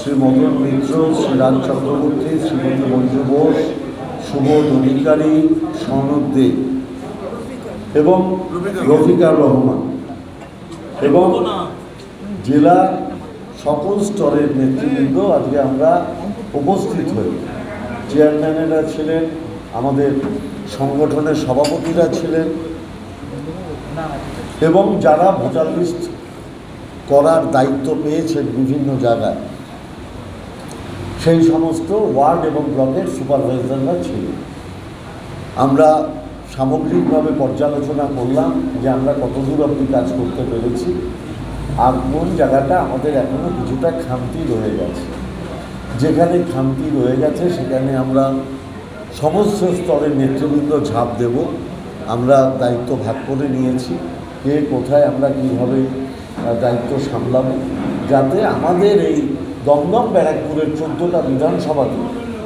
শ্রী মদন মিত্র শ্রী রাজ চক্রবর্তী শ্রীমতী মঞ্জু বোস সুবোধ অধিকারী সনদ দে এবং রফিকার রহমান এবং জেলা সকল স্তরের নেতৃবৃন্দ আজকে আমরা উপস্থিত হই। চেয়ারম্যানেরা ছিলেন আমাদের সংগঠনের সভাপতিরা ছিলেন এবং যারা ভোটার লিস্ট করার দায়িত্ব পেয়েছেন বিভিন্ন জায়গায়। সেই সমস্ত ওয়ার্ড এবং ব্লকের সুপারভাইজাররা ছিলেন আমরা সামগ্রিকভাবে পর্যালোচনা করলাম যে আমরা কতদূর অবধি কাজ করতে পেরেছি আর কোন জায়গাটা আমাদের এখনও কিছুটা খামতি রয়ে গেছে। যেখানে খামতি রয়ে গেছে সেখানে আমরা সমস্ত স্তরের নেতৃবৃন্দ ঝাঁপ দেব। আমরা দায়িত্ব ভাগ করে নিয়েছি কে কোথায় আমরা কীভাবে দায়িত্ব সামলাবো। যাতে আমাদের এই দমদম ব্যারাকপুরের চোদ্দোটা বিধানসভাতে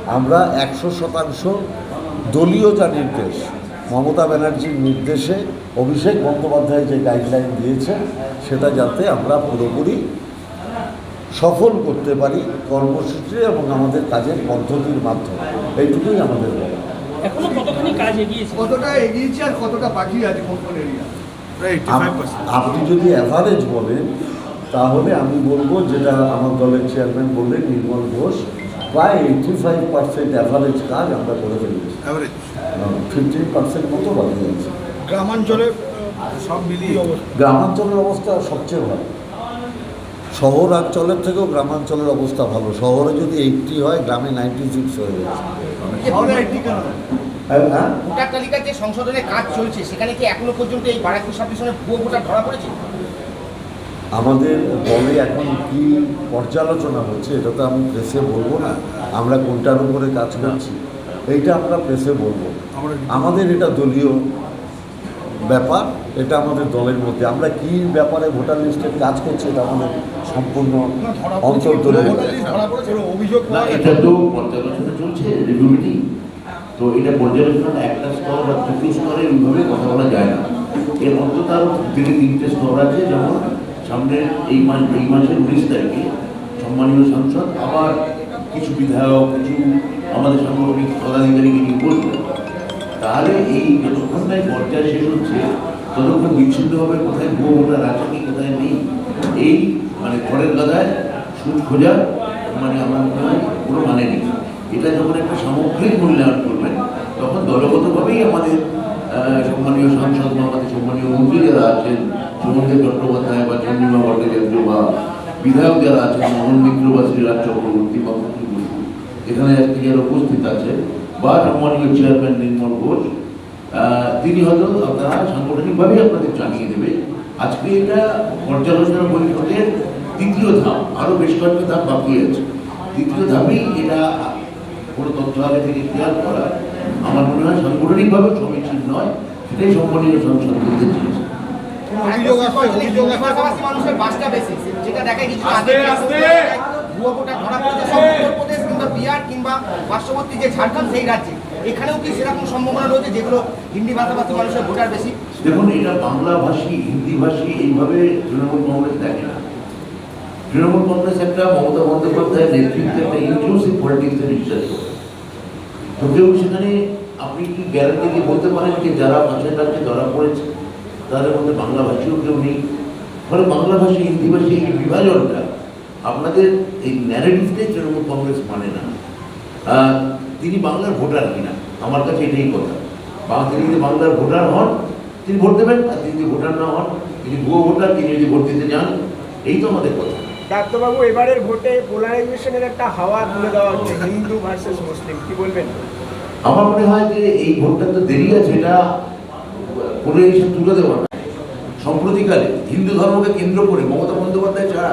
আমরা একশো শতাংশ দলীয় যা নির্দেশ মমতা ব্যানার্জির নির্দেশে অভিষেক বন্দ্যোপাধ্যায় যে গাইডলাইন দিয়েছেন সেটা যাতে আমরা পুরোপুরি সফল করতে পারি কর্মসূচি এবং আমাদের কাজের পদ্ধতির মাধ্যমে। এইটুকুই আমাদের বলা এখনও কতখানি কাজ এগিয়েছে? কতটা এগিয়েছে আর কতটা বাকি আছে আপনি যদি অ্যাভারেজ বলেন তাহলে আমি বলব যেটা আমার দলের চেয়ারম্যান বললেন নির্মল ঘোষ প্রায় এইটি ফাইভ পার্সেন্ট অ্যাভারেজ কাজ আমরা করে ফেলেছি। ফিফটিন পার্সেন্ট মতো বাকি আছে। গ্রামাঞ্চলে সব মিলিয়ে গ্রামাঞ্চলের অবস্থা সবচেয়ে ভালো। শহরাঞ্চলের থেকেও গ্রামাঞ্চলের অবস্থা ভালো। শহরে যদি এইটটি হয় গ্রামে নাইনটি সিক্স হয়ে কেন হ্যাঁ, হ্যাঁ? ভোটার তালিকার যে সংশোধনের কাজ চলছে সেখানে কি এখনও পর্যন্ত এই বারাকপুর সাব ডিভিশনে ভুয়ো ভোটার ধরা পড়েছে? আমাদের দলে এখন কি পর্যালোচনা হচ্ছে এটা তো আমি প্রেসে বলব না। আমরা কোনটার উপরে কাজ করছি এইটা আমরা প্রেসে বলব। আমাদের এটা দলীয় ব্যাপার এটা আমাদের দলের মধ্যে। আমরা কি ব্যাপারে ভোটার লিস্টে কাজ করছি এটা আমাদের সম্পূর্ণ ব্যাপার। ধরা পড়েছে অভিযোগ না এটা তো পর্যালোচনা চলছে রিভিউ মিটিং তো এটা পর্যালোচনা একটা স্তর বা তৃতীয় স্তরে এইভাবে কথা বলা যায় না। এর অন্তত আরও থেকে তিনটে স্তর আছে যেমন সামনে এই মাস, এই মাসের উনিশ তারিখে সম্মানীয় সাংসদ আবার কিছু বিধায়ক, কিছু আমাদের সাংগঠনিক পদাধিকারীকে নিয়ে বলবেন তাহলে এই যতক্ষণ এই পর্যায় শেষ হচ্ছে, ততক্ষণ বিচ্ছিন্নভাবে কোথায় ভুয়ো ভোটার আছে কি, কোথায় নেই, এই মানে ঘরের গাদায় সুদ খোঁজার মানে আমার মনে হয় কোনো মানে নেই। এটা যখন একটা সামগ্রিক মূল্যায়ন করবেন, তখন দলগতভাবেই আমাদের সম্মানীয় সাংসদ বা আমাদের সম্মানীয় মন্ত্রী যারা আছেন সুমন্দির চট্টোপাধ্যায় বা চন্দ্রিমা ভট্টাচার্য বা বিধায়ক যারা আছেন, মোহন মিত্র বা শ্রীরাজ চক্রবর্তী বা এখানে আজকে যারা উপস্থিত আছে, বা সম্মানীয় চেয়ারম্যান নির্মল ঘোষ তিনি হয়তো আপনারা সাংগঠনিকভাবেই আপনাদের জানিয়ে দেবে। আজকে এটা পর্যালোচনা বৈঠকের দ্বিতীয় ধাপ আরও বেশ কয়েকটা ধাপ বাকি আছে। দ্বিতীয় ধাপেই এটা কোনো তথ্য আগে থেকে ক্লিয়ার করা, আমার মনে হয় সাংগঠনিকভাবে সমীচীন নয়, সেটাই সম্মানীয় সংসদ বলতে চেয়েছে অভিযোগ আসছে অভিযোগ আসছে। মানুষের বাসটা বেশি যেটা দেখায় কিছু ভুয়ো ধরা পড়েছে সব উত্তরপ্রদেশ কিংবা বিহার কিংবা পার্শ্ববর্তী যে ঝাড়খণ্ড সেই রাজ্যে। এখানেও কি সেরকম সম্ভাবনা রয়েছে যেগুলো হিন্দি ভাষাভাষী মানুষের ভোটার বেশি? দেখুন এটা বাংলাভাষী হিন্দিভাষী এইভাবে তৃণমূল কংগ্রেস দেখে না। তৃণমূল কংগ্রেস একটা মমতা বন্দ্যোপাধ্যায়ের নেতৃত্বে একটা ইনক্লুসিভ পলিটিক্সে বিশ্বাস করে তো কেউ সেখানে আপনি কি গ্যারান্টি দিয়ে বলতে পারেন যে যারা পাশের রাজ্যে ধরা পড়েছে তাদের মধ্যে বাংলাভাষীও কেউ নেই। ফলে বাংলাভাষী হিন্দিভাষী এই বিভাজনটা আপনাদের এই ন্যারেটিভটাই তৃণমূল কংগ্রেস মানে না। তিনি বাংলার ভোটার কিনা আমার কাছে এটাই কথা। বা তিনি যদি বাংলার ভোটার হন তিনি ভোট দেবেন আর তিনি যদি ভোটার না হন তিনি ভুয়ো ভোটার তিনি যদি ভোট দিতে যান এই তো আমাদের কথা। ডাক্তারবাবু এবারের ভোটে পোলারাইজেশনের একটা হাওয়া তুলে দেওয়া হচ্ছে হিন্দু ভার্সেস মুসলিম কি বলবেন? আমার মনে হয় যে এই ভোটটা তো দেরি আছে এটা কোনো এসে তুলে দেওয়া না সম্প্রতিকালে হিন্দু ধর্মকে কেন্দ্র করে মমতা বন্দ্যোপাধ্যায় ছাড়া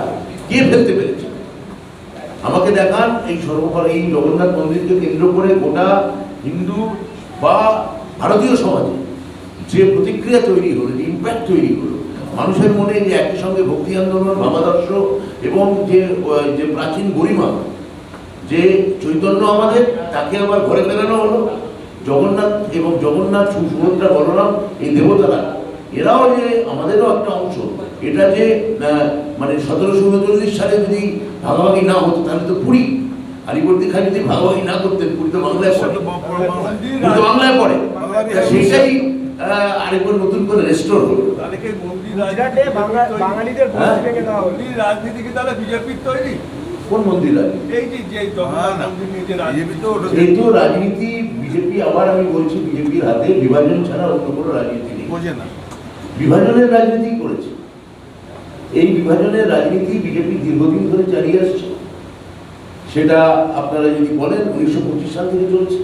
কে ফেলতে পেরেছে? আমাকে দেখান এই সর্বকাল এই জগন্নাথ মন্দিরকে কেন্দ্র করে গোটা হিন্দু বা ভারতীয় সমাজে যে প্রতিক্রিয়া তৈরি হলো, যে ইম্প্যাক্ট তৈরি হলো, মানুষের মনে যে একই সঙ্গে ভক্তি আন্দোলন, ভাবাদর্শ এবং যে যে প্রাচীন গরিমা, যে চৈতন্য আমাদের, তাকে আবার ঘরে ফেরানো হলো। জগন্নাথ এবং জগন্নাথ সুভদ্রা বলরাম এই দেবতারা এরাও যে আমাদেরও একটা অংশ। এটা যে মানে সতেরোশো উনচল্লিশ সালে যদি ভাগাভাগি না হতো তাহলে তো পুরী। আলিবর্দী খান যদি ভাগাভাগি না করতেন পুরী তো বাংলায় পড়ে। পুরী তো বাংলায় পড়ে। সেটাই আরেকবার নতুন করে রেস্টোর হলো। বাঙালিদের হ্যাঁ। রাজনীতি কি তাহলে বিজেপির তৈরি? কোন মন্দির রাজনীতি এই তো রাজনীতি বিজেপি আবার আমি বলছি বিজেপির হাতে বিভাজন ছাড়া অন্য কোনো রাজনীতি নেই। বোঝে না। বিভাজনের রাজনীতি করেছে। এই বিভাজনের রাজনীতি বিজেপি দীর্ঘদিন ধরে চালিয়ে আসছে। সেটা আপনারা যদি বলেন উনিশশো পঁচিশ সাল থেকে চলছে।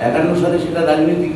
একান্ন সালে সেটা রাজনীতি